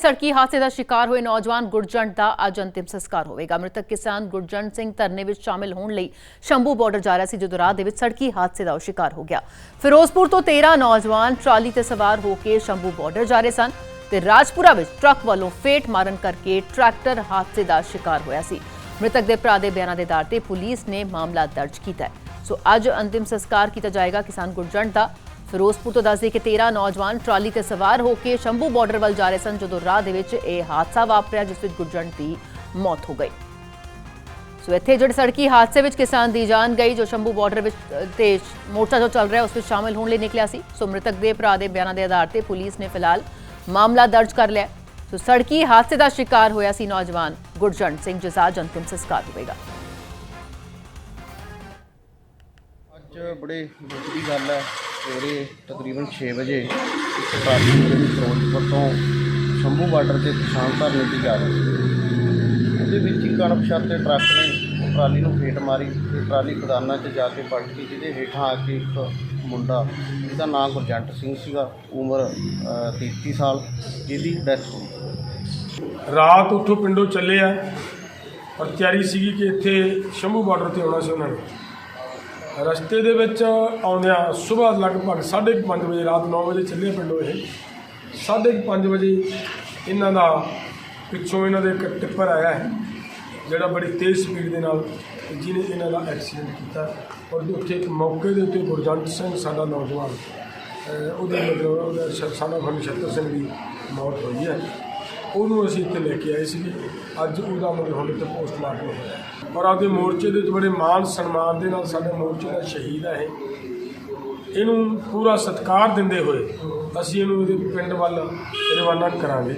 ਸੜਕੀ ਹਾਦਸੇ ਦਾ ਸ਼ਿਕਾਰ ਹੋਏ ਨੌਜਵਾਨ ਗੁਰਜੰਟ ਦਾ ਅੱਜ ਅੰਤਿਮ ਸੰਸਕਾਰ ਹੋਵੇਗਾ। ਮ੍ਰਿਤਕ ਕਿਸਾਨ ਗੁਰਜੰਟ ਸਿੰਘ ਧਰਨੇ ਵਿੱਚ ਸ਼ਾਮਿਲ ਹੋਣ ਲਈ ਸ਼ੰਭੂ ਬਾਰਡਰ ਜਾ ਰਿਹਾ ਸੀ, ਜਦੋਂ ਰਾਹ ਦੇ ਵਿੱਚ ਸੜਕੀ ਹਾਦਸੇ ਦਾ ਸ਼ਿਕਾਰ ਹੋ ਗਿਆ। ਫਿਰੋਜ਼ਪੁਰ ਤੋਂ 13 ਨੌਜਵਾਨ ਟਰਾਲੀ ਤੇ ਸਵਾਰ ਹੋ ਕੇ ਸ਼ੰਭੂ ਬਾਰਡਰ ਜਾ ਰਹੇ ਸਨ ਤੇ ਰਾਜਪੁਰਾ ਵਿੱਚ ਟਰੱਕ ਵੱਲੋਂ ਫੇਟ ਮਾਰਨ ਕਰਕੇ ਟਰੈਕਟਰ ਹਾਦਸੇ ਦਾ ਸ਼ਿਕਾਰ ਹੋਇਆ ਸੀ। ਮ੍ਰਿਤਕ ਦੇ ਭਰਾ ਦੇ ਬਿਆਨਾਂ ਦੇ ਆਧਾਰ ਤੇ ਪੁਲਿਸ ਨੇ ਮਾਮਲਾ ਦਰਜ ਕੀਤਾ ਸੋ ਅੱਜ ਅੰਤਿਮ ਸੰਸਕਾਰ ਕੀਤਾ ਜਾਏਗਾ ਕਿਸਾਨ ਗੁਰਜੰਟ ਦਾ। ਫਿਰੋਜ਼ਪੁਰ ਤੋਂ ਦੱਸਦੇ ਕਿ 13 ਨੌਜਵਾਨ ਟਰਾਲੀ ਤੇ ਸਵਾਰ ਹੋ ਕੇ ਸ਼ੰਭੂ ਬਾਰਡਰ ਵੱਲ ਜਾ ਰਹੇ ਸਨ, ਜਦੋਂ ਰਾਹ ਦੇ ਵਿੱਚ ਇਹ ਹਾਦਸਾ ਵਾਪਰਿਆ, ਜਿਸ ਵਿੱਚ ਗੁਰਜੰਟ ਦੀ ਮੌਤ ਹੋ ਗਈ। ਸੋ ਇੱਥੇ ਜਿਹੜੇ ਸੜਕੀ ਹਾਦਸੇ ਵਿੱਚ ਕਿਸਾਨ ਦੀ ਜਾਨ ਗਈ, ਜੋ ਸ਼ੰਭੂ ਬਾਰਡਰ ਵਿੱਚ ਤੇ ਮੋਰਚਾ ਜੋ ਚੱਲ ਰਿਹਾ, ਉਸ ਵਿੱਚ ਸ਼ਾਮਿਲ ਹੋਣ ਲਈ ਨਿਕਲਿਆ ਸੀ। ਸੋ ਮ੍ਰਿਤਕ ਦੇ ਭਰਾ ਦੇ ਬਿਆਨਾਂ ਦੇ ਆਧਾਰ ਤੇ ਪੁਲਿਸ ਨੇ ਫਿਲਹਾਲ ਮਾਮਲਾ ਦਰਜ ਕਰ ਲਿਆ। ਸੋ ਸੜਕੀ ਹਾਦਸੇ ਦਾ ਸ਼ਿਕਾਰ ਹੋਇਆ ਸੀ ਨੌਜਵਾਨ ਗੁਰਜੰਟ ਸਿੰਘ, ਜਿਸ ਅੰਤਿਮ ਸੰਸਕਾਰ ਹੋਵੇਗਾ। ਅੱਜ ਬੜੇ ਦੁੱਖ ਦੀ ਗੱਲ ਹੈ। ਸਵੇਰੇ ਤਕਰੀਬਨ 6 ਵਜੇ ਇੱਕ ਟਰਾਲੀ ਜਿਹੜੀ ਫਿਰੋਜ਼ਪੁਰ ਤੋਂ ਸ਼ੰਭੂ ਬਾਰਡਰ ਤੇ ਕਿਸਾਨ ਧਰਨੇ ਤੇ ਜਾ ਰਹੀ ਸੀ। ਉਹਦੇ ਵਿੱਚ ਇੱਕ ਅਣਪਛਾਤੇ ਟਰੱਕ ਨੇ ਉਹ ਟਰਾਲੀ ਨੂੰ ਫੇਟ ਮਾਰੀ ਤੇ ਟਰਾਲੀ ਖਦਾਨਾ 'ਚ ਜਾ ਕੇ ਪਲਟ ਗਈ ਜਿਹਦੇ ਹੇਠਾਂ ਆ ਕੇ ਇੱਕ ਮੁੰਡਾ ਜਿਹਦਾ ਨਾਮ ਗੁਰਜੰਟ ਸਿੰਘ ਸੀਗਾ ਉਮਰ ਅ, 33 ਸਾਲ ਜਿਹਦੀ ਡੈਥ ਹੋ ਗਈ। ਰਾਤ ਉੱਥੋਂ ਪਿੰਡੋਂ ਚੱਲੇ ਆ ਔਰ ਤਿਆਰੀ ਸੀਗੀ ਕਿ ਇੱਥੇ ਸ਼ੰਭੂ ਬਾਰਡਰ ਤੇ ਆਉਣਾ ਸੀ ਉਹਨਾਂ ਨੇ। ਰਸਤੇ ਦੇ ਵਿੱਚ ਆਉਂਦਿਆਂ ਸਵੇਰ ਲਗਭਗ 5:30 ਵਜੇ, ਰਾਤ 9 ਵਜੇ ਚੱਲੇ ਪਿੰਡੋਂ ਇਹ। 5:30 ਵਜੇ ਇਹਨਾਂ ਦਾ ਪਿੱਛੋਂ ਇਹਨਾਂ ਦੇ ਇੱਕ ਟਿੱਪਰ ਆਇਆ ਹੈ, ਜਿਹੜਾ ਬੜੀ ਤੇਜ਼ ਸਪੀਡ ਦੇ ਨਾਲ ਜਿਹਨੇ ਇਹਨਾਂ ਦਾ ਐਕਸੀਡੈਂਟ ਕੀਤਾ ਔਰ ਉੱਥੇ ਇੱਕ ਮੌਕੇ ਦੇ ਉੱਤੇ ਗੁਰਜੰਟ ਸਿੰਘ, ਸਾਡਾ ਨੌਜਵਾਨ ਉਹਦੇ ਮਤਲਬ ਉਹਦਾ ਸ਼- ਸਾਡਾ ਨਛੱਤਰ ਸਿੰਘ ਦੀ ਮੌਤ ਹੋਈ ਹੈ। ਉਹਨੂੰ ਅਸੀਂ ਇੱਥੇ ਲੈ ਕੇ ਆਏ ਸੀਗੇ। ਅੱਜ ਉਹਦਾ ਮਤਲਬ ਹੁਣ ਇੱਥੇ ਪੋਸਟਮਾਰਟਮ ਹੋਇਆ। ਔਰ ਆਪਦੇ ਮੋਰਚੇ ਦੇ ਵਿੱਚ ਬੜੇ ਮਾਣ ਸਨਮਾਨ ਦੇ ਨਾਲ ਸਾਡੇ ਮੋਰਚੇ ਦਾ ਸ਼ਹੀਦ ਹੈ ਇਹਨੂੰ ਪੂਰਾ ਸਤਿਕਾਰ ਦਿੰਦੇ ਹੋਏ ਅਸੀਂ ਇਹਨੂੰ ਇਹਦੇ ਪਿੰਡ ਵੱਲ ਰਵਾਨਾ ਕਰਾਂਗੇ।